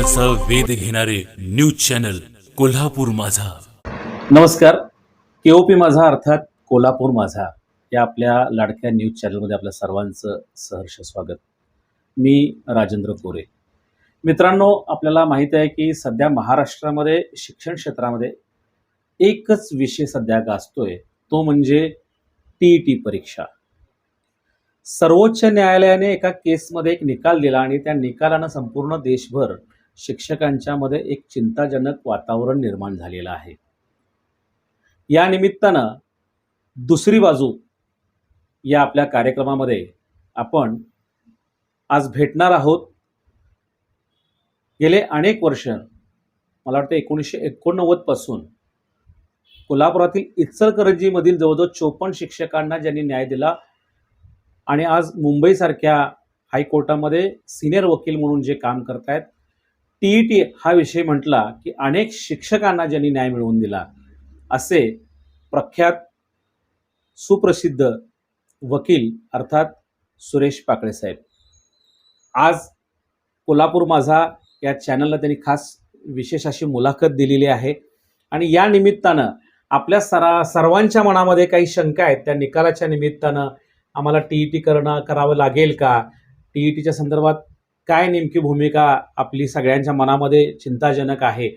ज्ञानाचा वेध घेणारे न्यूज चॅनल कोल्हापूर माझा. नमस्कार. केओपी माझा अर्थात कोल्हापूर माझा. या आपल्या लाडक्या न्यूज चॅनलमध्ये आपल्या सर्वांचं सहर्ष स्वागत. मी राजेंद्र कोरे. मित्रांनो आपल्याला माहीत आहे की सध्या महाराष्ट्रामध्ये शिक्षण क्षेत्रामध्ये एकच विषय सध्या गाजतोय. तो म्हणजे टी ई टी परीक्षा. सर्वोच्च न्यायालयाने एका केसमध्ये एक निकाल दिला आणि त्या निकालानं संपूर्ण देशभर शिक्षकांच्यामध्ये एक चिंताजनक वातावरण निर्माण झालेलं आहे. या निमित्तानं दुसरी बाजू या आपल्या कार्यक्रमामध्ये आपण आज भेटणार आहोत. गेले अनेक वर्ष मला वाटतं एकोणीसशे एकोणनव्वदपासून कोल्हापुरातील इचलकरंजीमधील जवळजवळ चोपन्न शिक्षकांना ज्यांनी न्याय दिला आणि आज मुंबईसारख्या हायकोर्टामध्ये सिनियर वकील म्हणून जे काम करतायत टी ई टी हा विषय म्हटला की अनेक शिक्षकांना ज्यांनी न्याय मिळवून दिला असे प्रख्यात सुप्रसिद्ध वकील अर्थात सुरेश पाकळे साहेब. आज कोल्हापूर माझा या चॅनलला त्यांनी खास विशेष अशी मुलाखत दिलेली आहे आणि या निमित्तानं आपल्या सरा सर्वांच्या मनामध्ये काही शंका आहेत त्या निकालाच्या निमित्तानं आम्हाला टी ई टी करणं करावं लागेल का? टी ई टीच्या संदर्भात काय नेमकी भूमिका आपली सगळ्यांच्या मनामध्ये चिंताजनक आहे?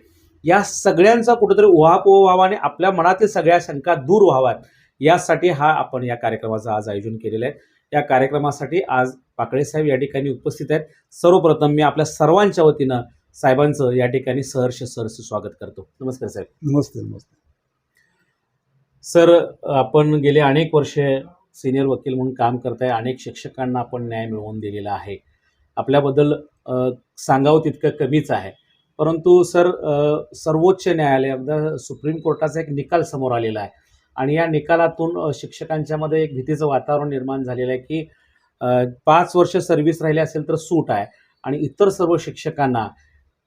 या सगळ्यांचा कुठेतरी उहापोह व्हावा आणि आपल्या मनातील सगळ्या शंका दूर व्हाव्यात. यासाठी हा आपण या कार्यक्रमाचं आज आयोजन केलेलं आहे. या कार्यक्रमासाठी आज पाकळे साहेब या ठिकाणी उपस्थित आहेत. सर्वप्रथम मी आपल्या सर्वांच्या वतीनं साहेबांचं या ठिकाणी सहर्ष सहर्ष स्वागत करतो. नमस्कार साहेब. नमस्ते नमस्ते. सर आपण गेले अनेक वर्षे सिनियर वकील म्हणून काम करताय. अनेक शिक्षकांना आपण न्याय मिळवून दिलेला आहे. आपल्याबद्दल सांगावं तितकं कमीच आहे. परंतु सर सर्वोच्च न्यायालय अगदी सुप्रीम कोर्टाचा एक निकाल समोर आलेला आहे. आणि या निकालातून शिक्षकांच्यामध्ये एक भीतीचं वातावरण निर्माण झालेलं आहे की पाच वर्ष सर्व्हिस राहिली असेल तर सूट आहे. आणि इतर सर्व शिक्षकांना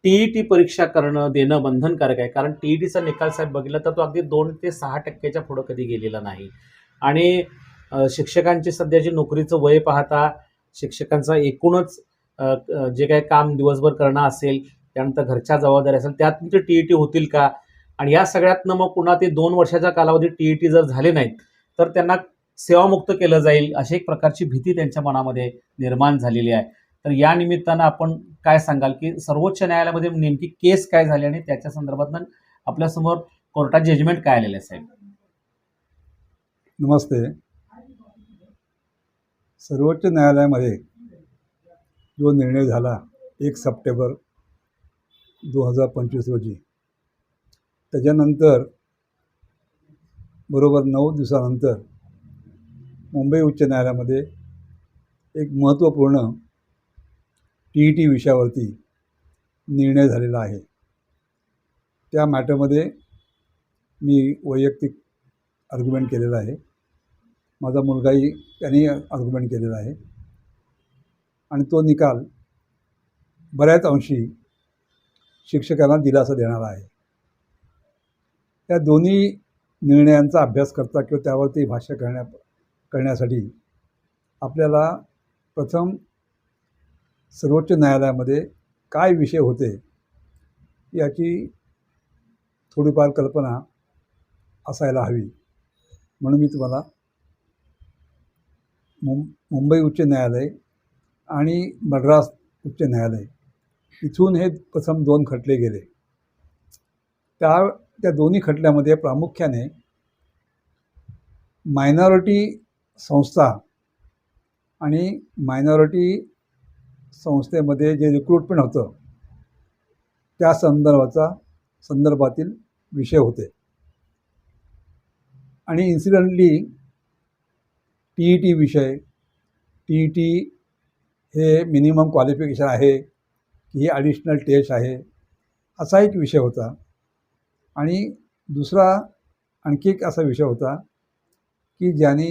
टी ई टी परीक्षा करणं देणं बंधनकारक आहे. कारण टी ई टीचा निकाल साहेब बघितला तर तो अगदी दोन ते सहा टक्क्याच्या पुढं कधी गेलेला नाही. आणि शिक्षकांची सध्याची नोकरीचं वय पाहता शिक्षकांचा एकूणच जे काही काम दिवसभर करणं असेल त्यानंतर घरच्या जबाबदारी असेल त्यात तुमचे टी ई टी होतील का? आणि या सगळ्यातनं मग पुन्हा ते दोन वर्षाच्या कालावधीत टी ई टी जर झाले नाहीत तर त्यांना सेवामुक्त केलं जाईल अशी एक प्रकारची भीती त्यांच्या मनामध्ये निर्माण झालेली आहे. तर या निमित्तानं आपण काय सांगाल की सर्वोच्च न्यायालयामध्ये नेमकी केस काय झाली आणि त्याच्या संदर्भात आपल्यासमोर कोर्टात जजमेंट काय आलेलं आहे साहेब? नमस्ते. सर्वोच्च न्यायालयामध्ये जो निर्णय झाला एक सप्टेंबर दोन हजार पंचवीस रोजी त्याच्यानंतर बरोबर नऊ दिवसानंतर मुंबई उच्च न्यायालयामध्ये एक महत्त्वपूर्ण टी ई टी विषयावरती निर्णय झालेला आहे. त्या मॅटरमध्ये मी वैयक्तिक आर्ग्युमेंट केलेलं आहे. माझा मुलगाही त्यांनी आर्ग्युमेंट केलेला आहे. आणि तो निकाल बऱ्याच अंशी शिक्षकांना दिलासा देणारा आहे. त्या दोन्ही निर्णयांचा अभ्यास करता किंवा त्यावरती भाष्य करण्या करण्यासाठी आपल्याला प्रथम सर्वोच्च न्यायालयामध्ये काय विषय होते याची थोडीफार कल्पना असायला हवी. म्हणून मी तुम्हाला मुं मुंबई उच्च न्यायालय आणि मद्रास उच्च न्यायालय. इथून हे प्रथम दोन खटले गेले. त्या त्या दोन्ही खटल्यामध्ये प्रामुख्याने मायनॉरिटी संस्था आणि मायनॉरिटी संस्थेमध्ये जे रिक्रुटमेंट होतं त्या संदर्भाचा संदर्भातील विषय होते. आणि इन्सिडेंटली टी ई टी विषय टी ई टी हे मिनिमम क्वालिफिकेशन आहे की हे ॲडिशनल टेस्ट आहे असा एक विषय होता. आणि दुसरा आणखी एक असा विषय होता की ज्यांनी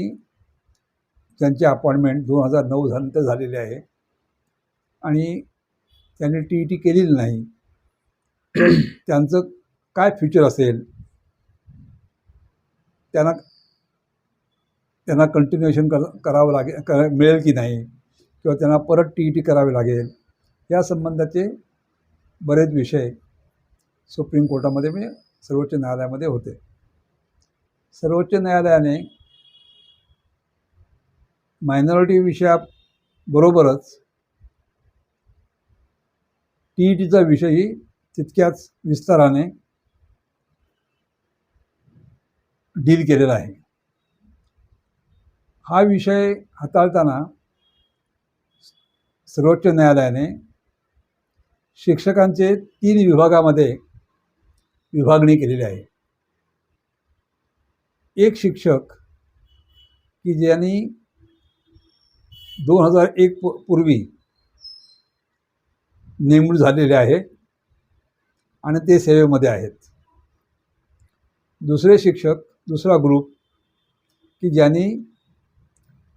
ज्यांची अपॉइंटमेंट दोन हजार नऊ झाल्यानंतर झालेली आहे आणि त्यांनी टी ई टी केलेली नाही त्यांचं काय फ्युचर असेल? त्यांना त्यांना कंटिन्युएशन कर करावं लागेल कर मिळेल की नाही? किंवा त्यांना परत टी ई टी करावी लागेल या संबंधाचे बरेच विषय सुप्रीम कोर्टामध्ये म्हणजे सर्वोच्च न्यायालयामध्ये होते. सर्वोच्च न्यायालयाने मायनॉरिटी विषयाबरोबरच टी ई टीचा विषयही तितक्याच विस्ताराने डील केलेला आहे. हा विषय हाताळताना सर्वोच्च न्यायालयाने शिक्षकांचे तीन विभागामध्ये विभागणी केलेली आहे. एक शिक्षक की ज्यांनी दोन हजार एक पूर्वी नेमणूक झालेले आहे आणि ते सेवेमध्ये आहेत. दुसरे शिक्षक दुसरा ग्रुप की ज्यांनी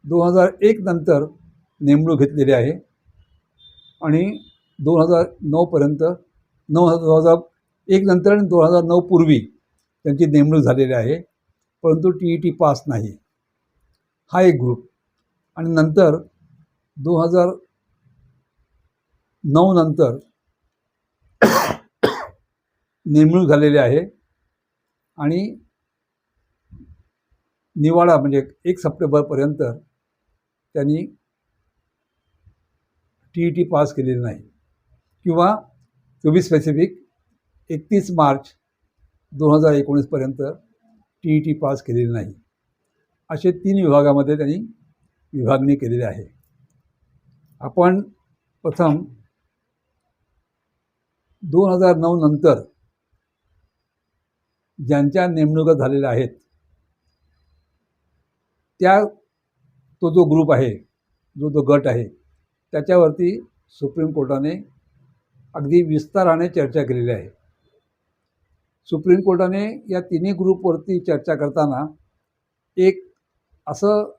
दोन हजार एक नंतर नेमणूक घेतलेली आहे. आणि दोन हजार नऊपर्यंत नऊ दोन हजार एक नंतर आणि दोन हजार नऊ पूर्वी त्यांची नेमणूक झालेली आहे. परंतु टी ई टी पास नाही. हा एक ग्रुप आणि नंतर दोन हजार नऊ नंतर नेमणूक झालेली आहे. आणि निवाडा म्हणजे एक सप्टेंबरपर्यंत त्यांनी टी ई टी पास केलेली नाही. किंवा टू बी स्पेसिफिक एकतीस मार्च दोन हजार एकोणीसपर्यंत टी ई टी पास केलेली नाही. असे तीन विभागामध्ये त्यांनी विभागणी केलेली आहे. आपण प्रथम दोन हजार नऊ नंतर ज्यांच्या नेमणुका झालेल्या आहेत त्या तो जो ग्रुप आहे जो तो गट आहे त्याच्यावरती सुप्रीम कोर्टाने अगदी विस्ताराने चर्चा केलेली आहे. सुप्रीम कोर्टाने या तिन्ही ग्रुपवरती चर्चा करताना एक असं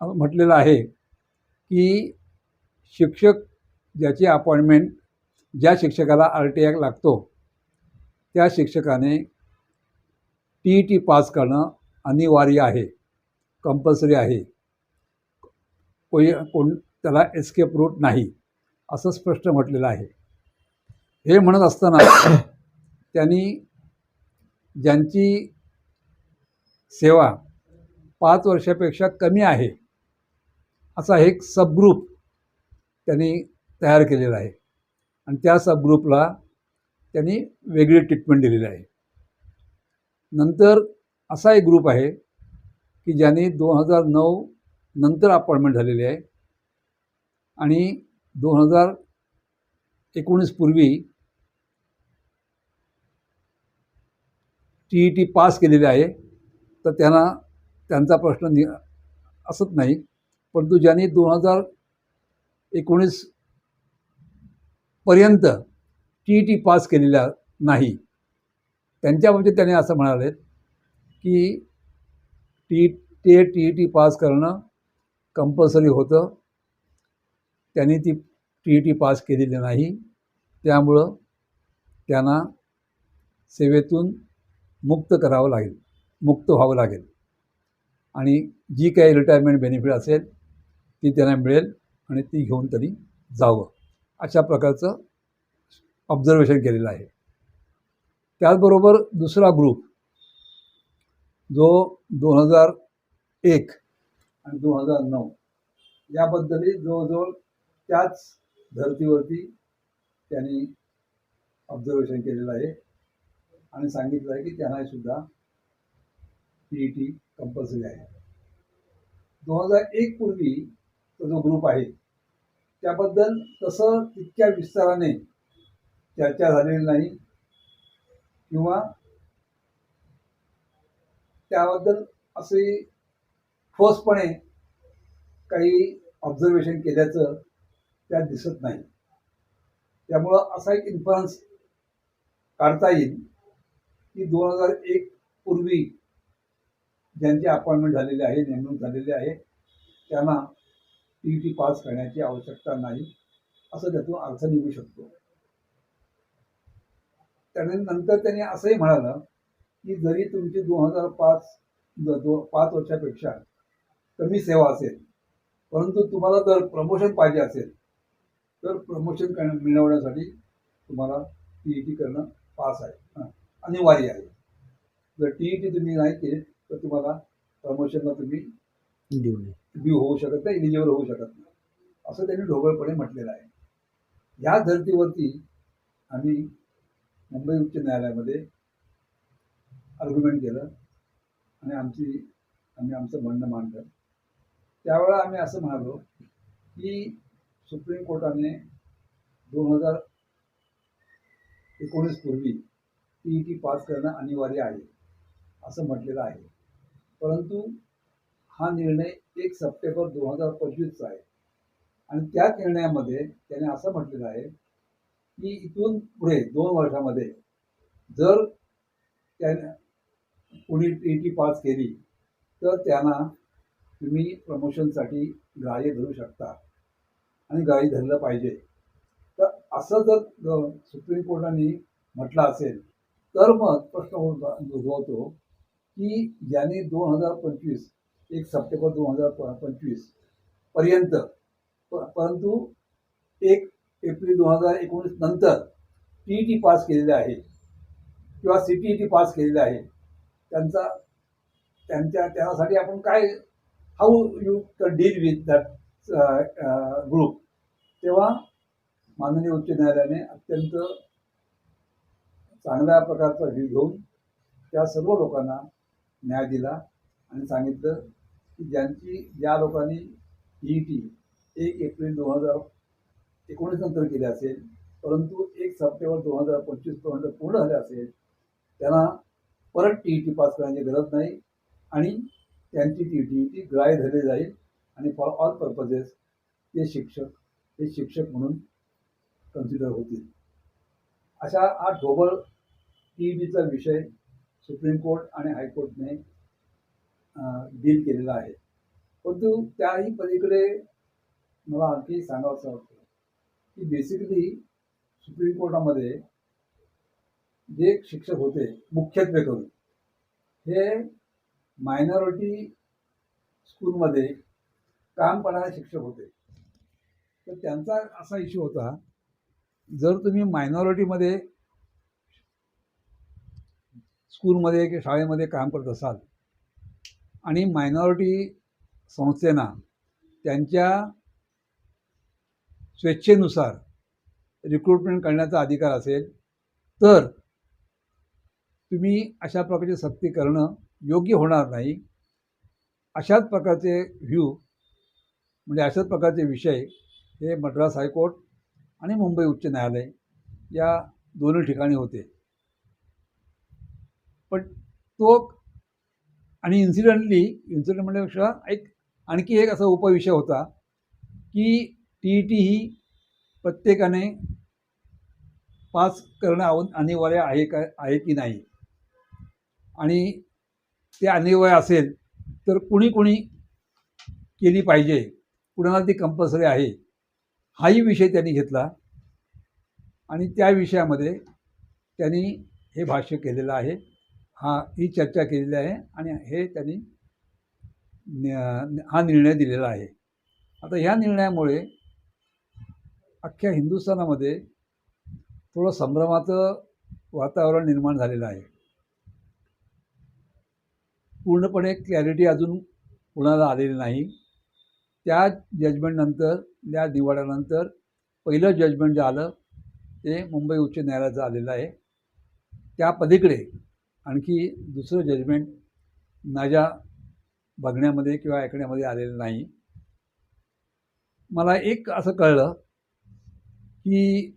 म्हटलेलं आहे की शिक्षक ज्याची अपॉइंटमेंट ज्या शिक्षकाला आर टी आय लागतो त्या शिक्षकाने टी ई टी पास करणं अनिवार्य आहे कंपल्सरी आहे. कोणी कोण त्याला एस्केप रूट नाही असं स्पष्ट म्हटलेलं आहे. हे म्हणत असताना त्यांनी ज्यांची सेवा पाच वर्षापेक्षा कमी आहे असा एक सबग्रुप त्यांनी तयार केलेला आहे. आणि त्या सबग्रुपला त्यांनी वेगळी ट्रीटमेंट दिलेली आहे. नंतर असा एक ग्रुप आहे की ज्यांनी दोन हजार नऊ नंतर अपॉइंटमेंट झालेली आहे. आणि दोन हजार एकोणीस पूर्वी टी ई टी पास केलेली आहे तर त्यांना त्यांचा प्रश्न नि असत नाही. परंतु ज्यांनी दोन हजार एकोणीस पर्यंत टी ई टी पास केलेल्या नाही त्यांच्यामध्ये त्याने असं म्हणाले की टी ते टी ई टी पास करणं कंपल्सरी होतं. त्यांनी ती टी ई टी पास केलेली नाही. त्यामुळं त्यांना सेवेतून मुक्त करावं लागेल मुक्त व्हावं लागेल. आणि जी काही रिटायरमेंट बेनिफिट असेल ती त्यांना मिळेल आणि ती घेऊन त्यांनी जावं. अशा प्रकारचं ऑब्झर्वेशन केलेलं आहे. त्याचबरोबर दुसरा ग्रुप जो दोन हजार एक आणि दोन हजार नऊ याबद्दल जवळजवळ त्याच धर्तीवरती त्यांनी ऑब्झर्वेशन केलेलं आहे. आणि सांगितलं आहे की त्यांना सुद्धा टी ई टी कंपल्सरी आहे. दोन हजार एक पूर्वी तो जो ग्रुप आहे त्याबद्दल तसं तितक्या विस्ताराने चर्चा झालेली नाही. किंवा त्याबद्दल असे ठोसपणे काही ऑब्झर्वेशन केल्याचं त्या दिसत नाही. त्यामुळं असा एक इन्फ्लुअन्स काढता येईल की दोन हजार एक पूर्वी ज्यांची अपॉइंटमेंट झालेली आहे नेमणूक झालेली आहे त्यांना टी टी पास करण्याची आवश्यकता नाही असं त्यातून अर्थ निघू शकतो. त्याने नंतर त्यांनी असंही म्हणालं की जरी तुमची दोन हजार पाच दो पाच वर्षापेक्षा कमी सेवा असेल परंतु तुम्हाला जर प्रमोशन पाहिजे असेल तर प्रमोशन मिळवण्यासाठी तुम्हाला टी ई टी करणं पास आहे. हां. अनिवार्य आहे. जर टी ई टी तुम्ही नाही केली तर तुम्हाला प्रमोशनला तुम्ही देऊ नये. ड्यू होऊ शकत नाही इलिजिबल होऊ शकत नाही. असं त्यांनी ढोबळपणे म्हटलेलं आहे. या धर्तीवरती आम्ही मुंबई उच्च न्यायालयामध्ये आर्ग्युमेंट केलं आणि आमची आम्ही आमचं म्हणणं मांडलं. त्यावेळेला आम्ही असं म्हणालो की सुप्रीम कोर्टाने दोन हजार एकोणीस पूर्वी टी ई टी पास करणं अनिवार्य आहे असं म्हटलेलं आहे. परंतु हा निर्णय एक सप्टेंबर दोन हजार पंचवीसचा आहे. आणि त्या निर्णयामध्ये त्याने असं म्हटलेलं आहे की इथून पुढे दोन वर्षामध्ये जर त्याने कुणी टी टी पास केली तर त्यांना तुम्ही प्रमोशनसाठी ग्राह्य धरू शकता. आणि ग्राह्य धरलं पाहिजे. तर असं जर सुप्रीम कोर्टाने म्हटलं असेल तर मग प्रश्न उद्भवतो की ज्याने दोन हजार पंचवीस एक सप्टेंबर दोन हजार प- पंचवीसपर्यंत प- परंतु एक एप्रिल दोन हजार एकोणीस नंतर टी ई टी पास केलेले आहे किंवा C T E T pass केलेले आहे त्यांचा त्यांच्या त्यासाठी आपण काय how you deal with that group तेव्हा माननीय उच्च न्यायालयाने अत्यंत चांगल्या प्रकारचा व्ह्यू घेऊन त्या सर्व लोकांना न्याय दिला आणि सांगितलं की ज्यांची ज्या लोकांनी ई टी एक एप्रिल दोन हजार एकोणीस नंतर केली असेल परंतु एक सप्टेंबर दोन हजार पंचवीसपर्यंत पूर्ण झाले असेल त्यांना परत टी ई टी पास करण्याची गरज नाही आणि त्यांची टी टी टी ग्राह्य धरली जाईल. आणि फॉर ऑल पर्पजेस ते शिक्षक हे शिक्षक म्हणून कन्सिडर होतील. अशा हा ढोबळ टी ई विषय सुप्रीम कोर्ट आणि हायकोर्टने डील केलेला आहे. परंतु त्याही पलीकडे मला आणखी सांगावंसं वाटतं की बेसिकली सुप्रीम कोर्टामध्ये जे शिक्षक होते मुख्यत्वे करून हे मायनॉरिटी स्कूलमध्ये काम करणारे शिक्षक होते. तर त्यांचा असा इश्यू होता जर तुम्ही मायनॉरिटीमध्ये स्कूलमध्ये किंवा शाळेमध्ये काम करत असाल आणि मायनॉरिटी संस्थेना त्यांच्या स्वेच्छेनुसार रिक्रुटमेंट करण्याचा अधिकार असेल तर तुम्ही अशा प्रकारची सक्ती करणं योग्य होणार नाही. अशाच प्रकारचे व्ह्यू म्हणजे अशाच प्रकारचे विषय हे मद्रास हायकोर्ट आणि मुंबई उच्च न्यायालय या दोन्ही ठिकाणी होते. पण तो आणि इन्सिडेंटली इन्सिडेंट म्हणण्यापेक्षा एक आणखी एक असा उपविषय होता की टी ई टी ही प्रत्येकाने पास करणं आव अनिवार्य आहे का आहे की नाही? आणि ते अनिवार्य असेल तर कुणी कुणी केली पाहिजे. कुणाला ती कंपल्सरी आहे हाही विषय त्यांनी घेतला. आणि त्या विषयामध्ये त्यांनी हे भाष्य केलेलं आहे. हा ही चर्चा केलेली आहे आणि हे त्यांनी हा निर्णय दिलेला आहे. आता ह्या निर्णयामुळे अख्ख्या हिंदुस्थानामध्ये थोडं संभ्रमाचं वातावरण निर्माण झालेलं आहे. पूर्णपणे क्लॅरिटी अजून कुणाला आलेली नाही. त्या जजमेंटनंतर त्या दिवाळ्यानंतर पहिलं जजमेंट जे आलं ते मुंबई उच्च न्यायालयाचं आलेलं आहे. त्या पलीकडे आणखी दुसरं जजमेंट माझ्या बघण्यामध्ये किंवा ऐकण्यामध्ये आलेलं नाही. मला एक असं कळलं की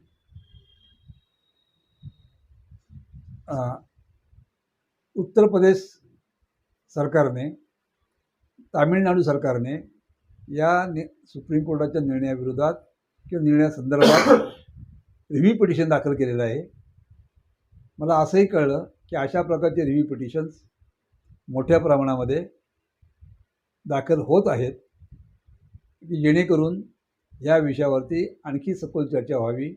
उत्तर प्रदेश सरकारने तामिळनाडू सरकारने या नि सुप्रीम कोर्टाच्या निर्णयाविरोधात किंवा निर्णयासंदर्भात रिव्ह्यू पिटिशन दाखल केलेलं आहे. मला असंही कळलं की अशा प्रकारचे रिव्ह्यू पिटिशन्स मोठ्या प्रमाणामध्ये दाखल होत आहेत की जेणेकरून या विषयावरती आणखी सखोल चर्चा व्हावी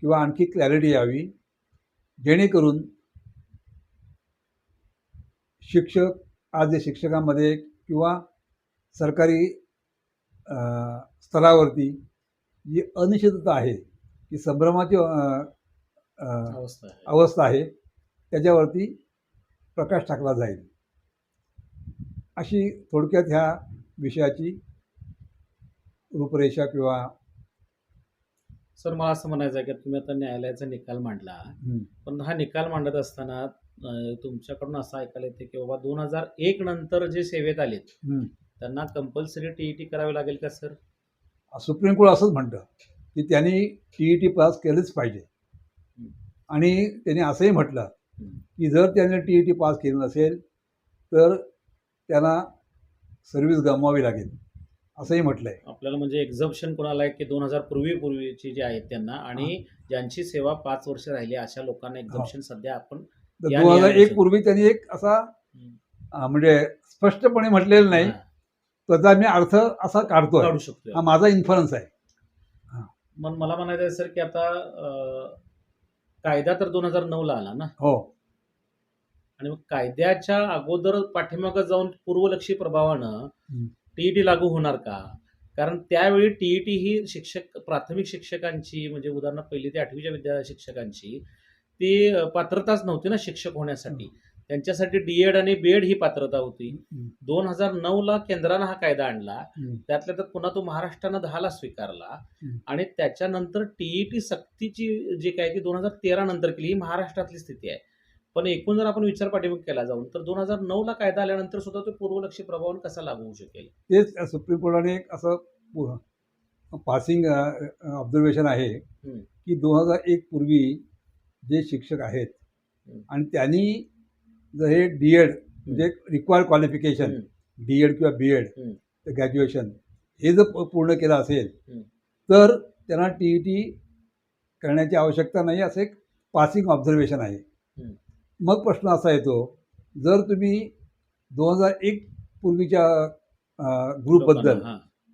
किंवा आणखी क्लॅरिटी यावी जेणेकरून शिक्षक आज जे शिक्षकांमध्ये किंवा सरकारी स्तरावरती जी अनिश्चितता आहे की संभ्रमाचे अवस्था आहे. अवस्था आहे त्याच्यावरती प्रकाश टाकला जाईल. अशी थोडक्यात ह्या विषयाची रूपरेषा किंवा सर मला असं म्हणायचं आहे की तुम्ही आता न्यायालयाचा निकाल मांडला. पण हा निकाल मांडत असताना तुमच्याकडून असं ऐकायला येते की बाबा दोन हजार एक नंतर जे सेवेत आलेत. त्यांना कंपल्सरी टीईटी करावी लागेल का सर सुप्रीम कोर्ट असंच म्हणतं की त्यांनी टी ई टी पास केलंच पाहिजे. आणि त्यांनी असंही म्हटलं. की जर त्याने टी ई टी पास केलं नसेल तर त्यांना सर्व्हिस गमवावी लागेल. असंही म्हटलं आहे आपल्याला म्हणजे एक्झम्पशन कोणाला आहे की दोन हजार पूर्वी पूर्वीची जे आहेत त्यांना आणि ज्यांची सेवा पाच वर्ष राहिली अशा लोकांना एक्झम्पशन सध्या आपण दोन हजार. एक पूर्वी त्यांनी एक असा म्हणजे स्पष्टपणे म्हटलेलं नाही त्याचा मी अर्थ असा काढतोय. काढू शकतो हा माझा इन्फ्लुअन्स आहे. मग मला म्हणायचं आहे सर की आता अं, कायदा तर दोन हजार नऊ ला आला ना? हो. आणि मग कायद्याच्या अगोदर पाठीमागं जाऊन पूर्वलक्षी प्रभावानं. टीईटी लागू होणार का? कारण त्यावेळी टीईटी ही शिक्षक प्राथमिक शिक्षकांची म्हणजे उदाहरणार्थ पहिली ते आठवीच्या विद्या शिक्षकांची ती अं, पात्रताच नव्हती ना शिक्षक होण्यासाठी. त्यांच्यासाठी डीएड आणि बीएड ही पात्रता होती. दोन हजार नऊ ला केंद्रानं हा कायदा आणला. त्यातल्या त्यात पुन्हा तो महाराष्ट्रानं दहाला स्वीकारला. आणि त्याच्यानंतर टीईटी सक्तीची जी काय ती दोन हजार तेरा नंतर केली ही महाराष्ट्रातली स्थिती आहे पण एकूण जर आपण विचार पाठीमुख केला जाऊन तर दोन हजार नऊ ला कायदा आल्यानंतर सुद्धा तो पूर्वलक्षी प्रभावानं कसा लागू होऊ शकेल तेच सुप्रीम कोर्टाने एक असं पासिंग ऑब्झर्वेशन आहे. की दोन हजार एक पूर्वी जे शिक्षक आहेत. आणि त्यांनी हे डी एड म्हणजे रिक्वायर्ड क्वालिफिकेशन. डी एड किंवा बी एड. ग्रॅज्युएशन हे जर प- पूर्ण केलं असेल. तर त्यांना टी ई टी करण्याची आवश्यकता नाही असं एक पासिंग ऑब्झर्वेशन आहे. मग प्रश्न असा येतो जर तुम्ही दोन हजार एक पूर्वीच्या ग्रुपबद्दल.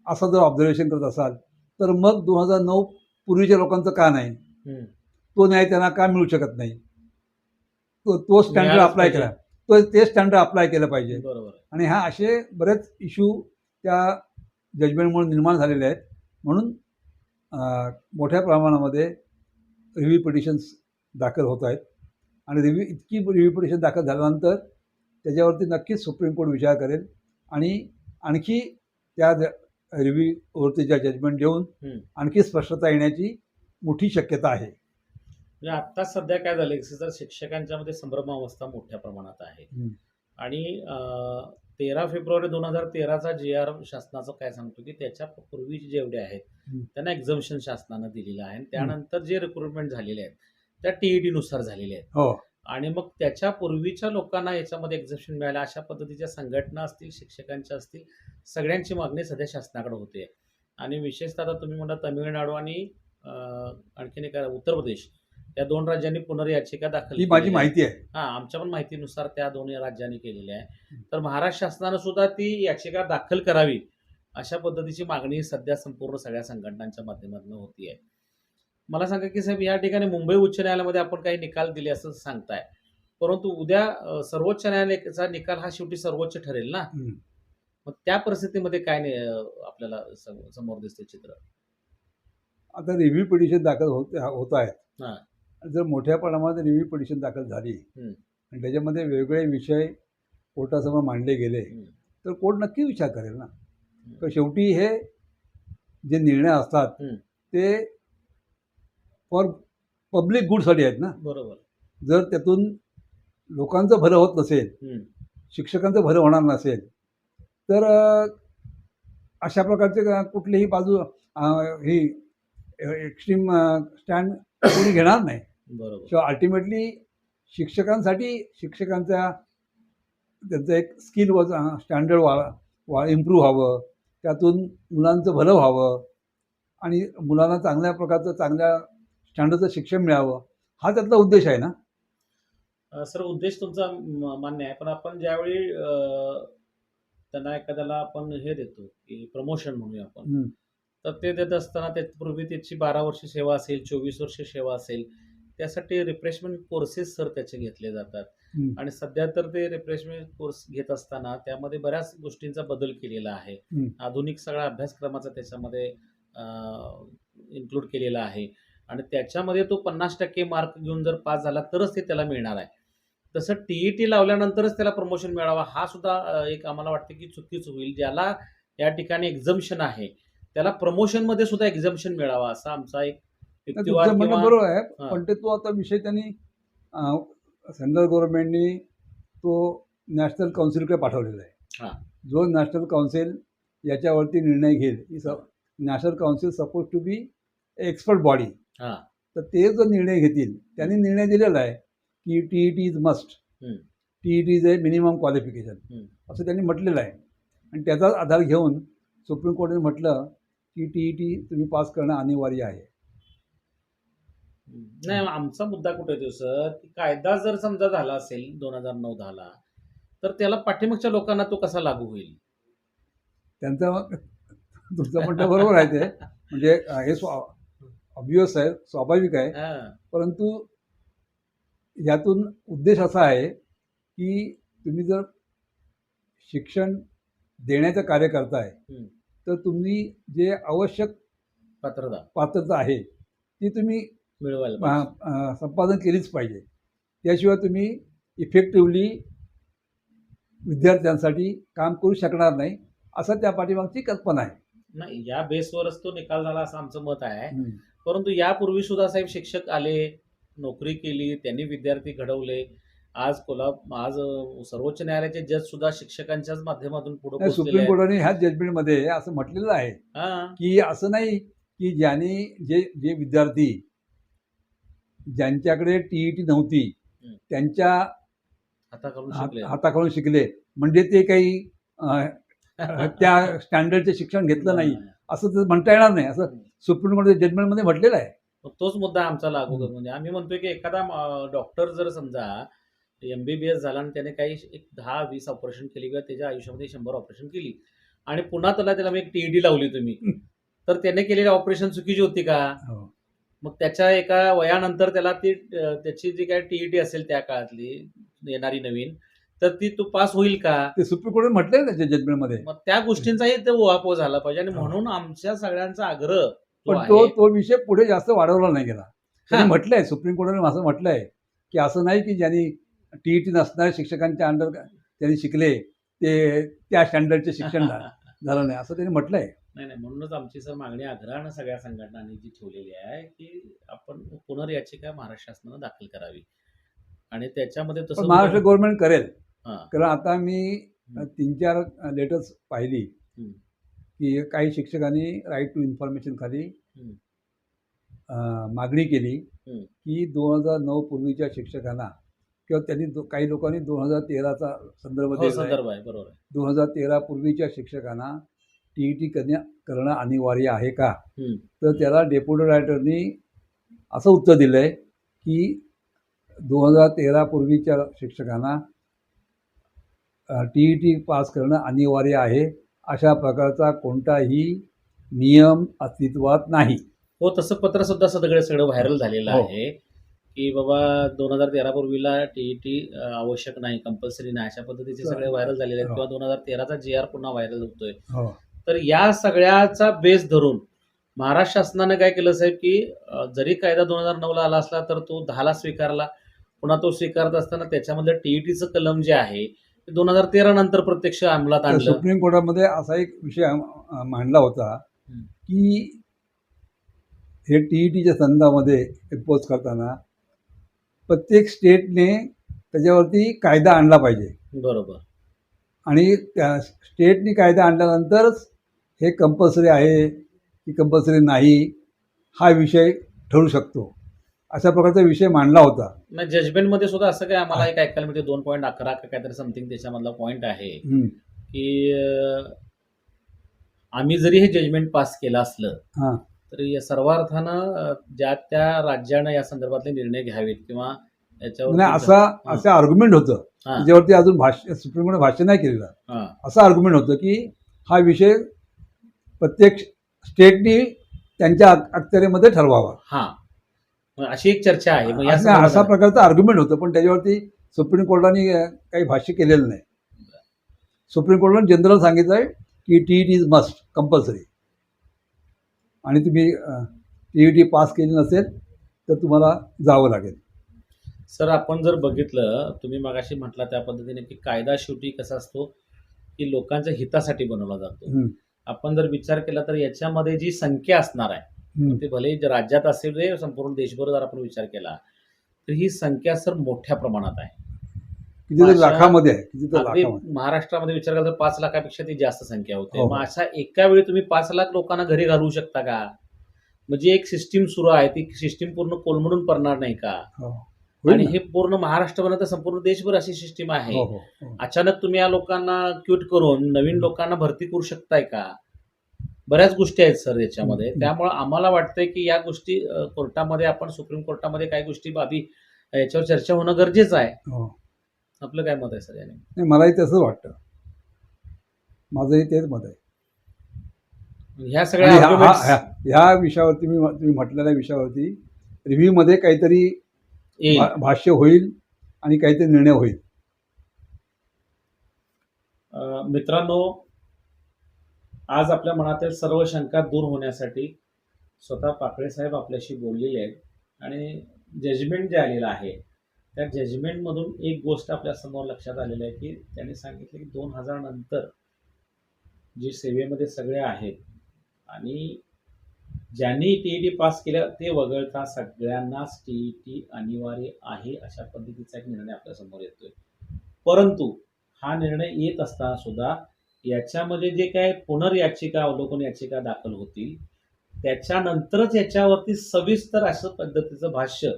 असं जर ऑब्झर्वेशन करत असाल तर मग दोन हजार नऊ पूर्वीच्या लोकांचं का नाही. तो न्याय त्यांना का मिळू शकत नाही तो तो स्टँडर्ड अप्लाय. केला तो ते स्टँडर्ड अप्लाय केलं पाहिजे बरोबर. आणि हा असे बरेच इश्यू त्या जजमेंटमुळे निर्माण झालेले आहेत म्हणून मोठ्या प्रमाणामध्ये रिव्ह्यू पिटिशन्स दाखल होत आहेत आणि रिव्ह्यू इतकी रिव्ह्यू पिटिशन दाखल झाल्यानंतर त्याच्यावरती नक्कीच सुप्रीम कोर्ट विचार करेल आणि आणखी त्या रिव्ह्यूवरती ज्या जजमेंट देऊन. आणखी स्पष्टता येण्याची मोठी शक्यता आहे म्हणजे आता सध्या काय झालं तर शिक्षकांच्या मध्ये संभ्रमावस्था मोठ्या प्रमाणात आहे. आणि तेरा फेब्रुवारी दोन हजार तेराचा जी आर शासनाचं काय सांगतो की त्याच्या पूर्वीचे जेवढे आहेत. त्यांना एक्झम्शन शासनानं दिलेलं आहे. आणि त्यानंतर जे रिक्रुटमेंट झालेले आहेत त्या टीईडी नुसार झालेले आहेत. हो. आणि मग त्याच्या पूर्वीच्या लोकांना याच्यामध्ये एक्झम्शन मिळालं अशा पद्धतीच्या संघटना असतील शिक्षकांच्या असतील सगळ्यांची मागणी सध्या शासनाकडे होते. आणि विशेषतः तुम्ही म्हणता तामिळनाडू आणि आणखीन एक उत्तर प्रदेश. या दोन राज्यांनी पुनर्याचिका दाखल ही माझी. माहिती आहे. हा आमच्या पण माहितीनुसार त्या दोन्ही राज्यांनी केलेली आहे. तर महाराष्ट्र शासनानं सुद्धा ती याचिका दाखल करावी अशा पद्धतीची मागणी सध्या संपूर्ण सगळ्या संघटनांच्या माध्यमातून होती आहे. मला सांगा की साहेब या ठिकाणी मुंबई उच्च न्यायालयामध्ये आपण काही निकाल दिले असं सांगताय. परंतु उद्या सर्वोच्च न्यायालयाचा निकाल हा शेवटी सर्वोच्च ठरेल ना. मग त्या परिस्थितीमध्ये काय नाही आपल्याला सम- समोर दिसते चित्र? आता रिव्ह्यू पिटिशन दाखल होत होत आहेत. हा. जर मोठ्या प्रमाणात रिव्ह्यू पिटिशन दाखल झाली. आणि त्याच्यामध्ये वेगवेगळे विषय कोर्टासमोर मांडले गेले. तर कोर्ट नक्की विचार करेल ना तर शेवटी हे जे निर्णय असतात. ते फॉर पब्लिक गुडसाठी आहेत ना बरोबर जर त्यातून लोकांचं भलं होत नसेल. शिक्षकांचं भलं होणार नसेल तर अशा प्रकारचे कुठलीही बाजू ही एक्स्ट्रीम स्टँड कोणी घेणार नाही बरोबर. सो अल्टिमेटली शिक्षकांसाठी शिक्षकांचा त्यांचं एक स्किल व स्टँडर्ड वा वा इम्प्रूव्ह व्हावं त्यातून मुलांचं भलं व्हावं आणि मुलांना चांगल्या प्रकारचं चांगल्या स्टँडर्डचं शिक्षण मिळावं हा त्यातला उद्देश आहे ना? सर उद्देश तुमचा मान्य आहे. पण आपण ज्यावेळी त्यांना एखाद्याला आपण हे देतो की प्रमोशन म्हणूया आपण. तर ते देत असताना त्यापूर्वी त्याची बारा वर्ष सेवा असेल चोवीस वर्ष सेवा असेल त्यासाठी रिफ्रेशमेंट कोर्सेस सर त्याचे घेतले जातात. आणि सध्या तर ते रिफ्रेशमेंट कोर्स घेत असताना त्यामध्ये बऱ्याच गोष्टींचा बदल केलेला आहे. आधुनिक सगळ्या अभ्यासक्रमाचा त्याच्यामध्ये इन्क्लूड केलेला आहे. आणि त्याच्यामध्ये तो पन्नास टक्के मार्क घेऊन जर पास झाला तरच ते त्याला मिळणार आहे. तसं टीईटी लावल्यानंतरच त्याला प्रमोशन मिळावा हा सुद्धा एक आम्हाला वाटतं की चुकीच होईल. ज्याला या ठिकाणी एक्झम्शन आहे त्याला प्रमोशनमध्ये सुद्धा एक्झम्शन मिळावा असा आमचा एक तुमचं म्हणणं बरोबर आहे. पण ते तो आता विषय त्यांनी सेंट्रल गव्हर्नमेंटनी तो नॅशनल काउन्सिलकडे पाठवलेला. आहे जो नॅशनल काउन्सिल याच्यावरती निर्णय घेईल national council suppose to be expert body तर ते जो निर्णय घेतील त्यांनी निर्णय दिलेला आहे की T E T is must. T E T is a minimum qualification. असं त्यांनी म्हटलेलं आहे आणि त्याचाच आधार घेऊन सुप्रीम कोर्टाने म्हटलं की टी ई टी तुम्ही पास करणं अनिवार्य आहे नाही आमचा मुद्दा कुठे येतो सर? की कायदा जर समजा झाला असेल दोन हजार नऊ दहाला तर त्याला पाठीमागच्या लोकांना तो कसा लागू होईल? त्यांचं तुमचं म्हणणं बरोबर आहे ते. म्हणजे हे स्वा ऑब्वियस आहे स्वाभाविक आहे. परंतु यातून उद्देश असा आहे की तुम्ही जर शिक्षण देण्याचं कार्य करताय. तर तुम्ही जे आवश्यक पात्रता. पात्रता आहे ती तुम्ही मिळवायला संपादन केलीच पाहिजे. त्याशिवाय तुम्ही इफेक्टिवली विद्यार्थ्यांसाठी काम करू शकणार नाही असं त्या पाठीमागची कल्पना आहे. नाही या बेसवरच तो निकाल झाला असं आमचं मत आहे. परंतु यापूर्वी सुद्धा साहेब शिक्षक आले नोकरी केली त्यांनी विद्यार्थी घडवले. आज कोल्हा आज सर्वोच्च न्यायालयाचे जज सुद्धा शिक्षकांच्याच माध्यमातून पुढे सुप्रीम कोर्टाने ह्या जजमेंटमध्ये असं म्हटलेलं आहे की असं नाही की ज्यांनी जे जे विद्यार्थी ज्यांच्याकडे टी ई टी नव्हती. त्यांच्या हाताखालून हात- शिकले म्हणजे ते काही त्या स्टँडर्डचे शिक्षण घेतलं नाही असं तर म्हणता येणार नाही असं सुप्रीम कोर्टाच्या जजमेंटमध्ये म्हटलेलं आहे तोच मुद्दा आमचा लागू. करतो म्हणजे आम्ही म्हणतोय की एखादा डॉक्टर जर समजा एमबीबीएस झाला आणि त्याने काही एक दहा वीस ऑपरेशन केली किंवा त्याच्या आयुष्यामध्ये शंभर ऑपरेशन केली आणि पुन्हा त्याला त्याला एक टीईडी लावली तुम्ही. तर त्याने केलेली ऑपरेशन चुकीची होती का हो. मग त्याच्या एका वयानंतर त्याला ती त्याची जी काय टीईटी असेल त्या काळातली येणारी नवीन तर ती तू पास होईल का? ते सुप्रीम कोर्टाने म्हटलंय त्याच्या जजमेंटमध्ये. मग त्या गोष्टींचाही ते उहापोह झाला पाहिजे आणि. म्हणून आमच्या सगळ्यांचा आग्रह पण तो तो विषय पुढे जास्त वाढवला नाही गेला. म्हटलंय सुप्रीम कोर्टाने असं म्हटलंय की असं नाही की ज्यांनी टी ई टी नसणाऱ्या शिक्षकांच्या अंडर त्यांनी शिकले ते त्या स्टँडर्डचे शिक्षण झालं नाही. असं त्यांनी म्हटलंय. नाही नाही म्हणूनच आमची सर मागणी आग्रहानं सगळ्या संघटनांनी जी ठेवलेली आहे की आपण पुनर्याचिका महाराष्ट्र शासनानं दाखल करावी आणि त्याच्यामध्ये तसं महाराष्ट्र गव्हर्नमेंट करेल. कारण आता मी तीन चार लेटर्स पाहिली. की काही शिक्षकांनी राईट टू इन्फॉर्मेशन खाली मागणी केली. की दोन हजार नऊ पूर्वीच्या शिक्षकांना किंवा त्यांनी काही लोकांनी दोन हजार तेराचा संदर्भ हो, दिला आहे. संदर्भ आहे बरोबर दोन हजार तेरा पूर्वीच्या शिक्षकांना टी ई टी करण्या करणं अनिवार्य आहे का. तर त्याला डेप्युटी रायटरनी असं उत्तर दिलं आहे की दोन हजार तेरा पूर्वीच्या शिक्षकांना टी ई टी पास करणं अनिवार्य आहे अशा प्रकारचा कोणताही नियम अस्तित्वात नाही हो तसं पत्र सुद्धा सगळं सगळं व्हायरल झालेलं हो. आहे की बाबा दोन हजार तेरा पूर्वीला टीईटी आवश्यक नाही कंपल्सरी नाही अशा पद्धतीचे सगळे व्हायरल झालेले आहेत हो. किंवा दोन हजार तेराचा जी आर पुन्हा व्हायरल होतोय हो तर या सगळ्याचा बेस धरून महाराष्ट्र शासनानं काय केलं साहेब की जरी कायदा दोन हजार नऊला आला असला तर तो दहाला स्वीकारला. पुन्हा तो स्वीकारत असताना त्याच्यामधलं टीईटीचं कलम जे आहे ते दोन हजार तेरा नंतर प्रत्यक्ष अंमलात तर आणलं. सुप्रीम कोर्टामध्ये असा एक विषय मांडला होता. की हे टी ई टीच्या संदर्भामध्ये इम्पोज करताना प्रत्येक स्टेटने त्याच्यावरती कायदा आणला पाहिजे. बरोबर. आणि त्या स्टेटनी कायदा आणल्यानंतरच हे कंपल्सरी आहे की कंपल्सरी नाही हा विषय ठरू शकतो. अशा प्रकारचा विषय मांडला होता. नाही जजमेंटमध्ये सुद्धा असं काय आम्हाला एक ऐकायला मिळते दोन पॉईंट अकरा का काहीतरी समथिंग त्याच्यामधला पॉईंट आहे. की आम्ही जरी हे जजमेंट पास केलं असलं हां. तरी या सर्वार्थानं ज्या त्या राज्यानं या संदर्भातले निर्णय घ्यावेत किंवा याच्यावर नाही असा असं आर्ग्युमेंट होतं. त्याच्यावरती अजून भाष्य सुप्रीम कोर्ट भाष्य नाही केलेलं. असं आर्ग्युमेंट होतं की हा विषय प्रत्येक स्टेटनी त्यांच्या अख- अखत्यारीमध्ये ठरवावा. हां. मग अशी एक चर्चा आहे. मग या असं- असा संदर्भात- प्रकारचं आर्ग्युमेंट होतं पण त्याच्यावरती सुप्रीम कोर्टाने अं, काही भाष्य केलेलं नाही. सुप्रीम कोर्टाने जनरल सांगितलं आहे की T it is must compulsory आणि तुम्ही टी ई टी पास केली नसेल तर तुम्हाला जावं लागेल. सर आपण जर बघितलं तुम्ही मगाशी म्हटला त्या पद्धतीने की कायदा शेवटी कसा असतो की लोकांच्या हितासाठी बनवला जातो. हं, आपण जर विचार केला तर याच्यामध्ये जी संख्या असणार आहे हं. ते भले जे राज्यात असेल रे संपूर्ण देशभर जर आपण विचार केला तर ही संख्या सर मोठ्या प्रमाणात आहे लाखामध्ये महाराष्ट्रामध्ये विचार केला तर पाच लाखापेक्षा ती जास्त संख्या होते हो. मग अशा एका वेळी तुम्ही पाच लाख लोकांना घरी घालवू शकता का म्हणजे एक सिस्टीम सुरू आहे ती सिस्टीम पूर्ण कोलमडून पडणार नाही का हो. आणि? हे पूर्ण महाराष्ट्रभर तर संपूर्ण देशभर अशी सिस्टीम आहे हो, हो, हो. अचानक तुम्ही या लोकांना क्यूट करून नवीन लोकांना भरती करू शकताय का बऱ्याच गोष्टी आहेत सर याच्यामध्ये. त्यामुळे आम्हाला वाटतंय की या गोष्टी कोर्टामध्ये आपण सुप्रीम कोर्टामध्ये काही गोष्टी बाबी याच्यावर चर्चा होणं गरजेचं आहे हो. आपलं काय मत आहे सर याने मलाही तसंच वाटतं माझंही तेच मत आहे ह्या सगळ्या ह्या- विषयावरती मी तुम्ही म्हटलेल्या विषयावरती रिव्ह्यूमध्ये काहीतरी येईल. भा- भाष्य होईल आणि काहीतरी निर्णय होईल. अ, मित्रांनो आज आपल्या मनातील सर्व शंका दूर होण्यासाठी स्वतः पाकळे साहेब आपल्याशी बोललेले आहेत आणि जजमेंट जे आलेलं आहे त्या जजमेंटमधून एक गोष्ट आपल्यासमोर लक्षात आलेली आहे की त्यांनी सांगितलं की दोन हजार नंतर जे सेवेमध्ये सगळे आहेत आणि ज्यांनी टी ई पास केलं ते वगळता सगळ्यांनाच टी ई टी अनिवार्य आहे अशा पद्धतीचा एक निर्णय आपल्यासमोर येतोय. परंतु हा निर्णय येत असताना सुद्धा याच्यामध्ये जे काय पुनर्याचिका अवलोकन याचिका दाखल होतील त्याच्यानंतरच याच्यावरती सविस्तर अशा पद्धतीचं भाष्य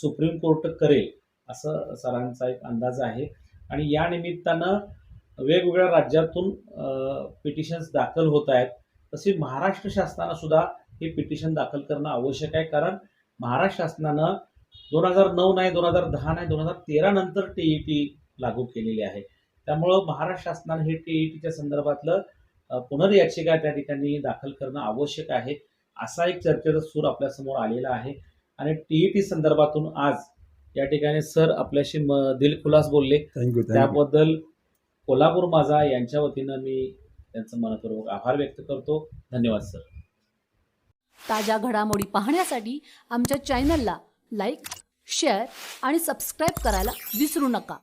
सुप्रीम कोर्ट करेल असं सरांचा एक अंदाज आहे. आणि या निमित्तानं वेगवेगळ्या राज्यातून पिटिशन्स दाखल होत आहेत. तशी महाराष्ट्र शासनानं सुद्धा हे पिटिशन दाखल करणं आवश्यक आहे. कारण महाराष्ट्र शासनानं दोन हजार नऊ नाही दोन हजार दहा नाही दोन हजार तेरा नंतर टी ई टी लागू केलेली आहे. त्यामुळं महाराष्ट्र शासनानं हे टी ई टीच्या संदर्भातलं अ, पुनर्याचिका त्या ठिकाणी दाखल करणं आवश्यक आहे. असा एक चर्चेचा सूर आपल्यासमोर आलेला आहे. आणि टी ई टी संदर्भातून आज या ठिकाणी सर आपल्याशी दिलखुलास बोलले. त्याबद्दल कोल्हापूर माझा यांच्या वतीनं मी त्यांचं मनपूर्वक आभार व्यक्त करतो. धन्यवाद सर. ताज्या घडामोडी पाहण्यासाठी आमच्या चॅनलला लाईक शेअर आणि सबस्क्राईब करायला विसरू नका.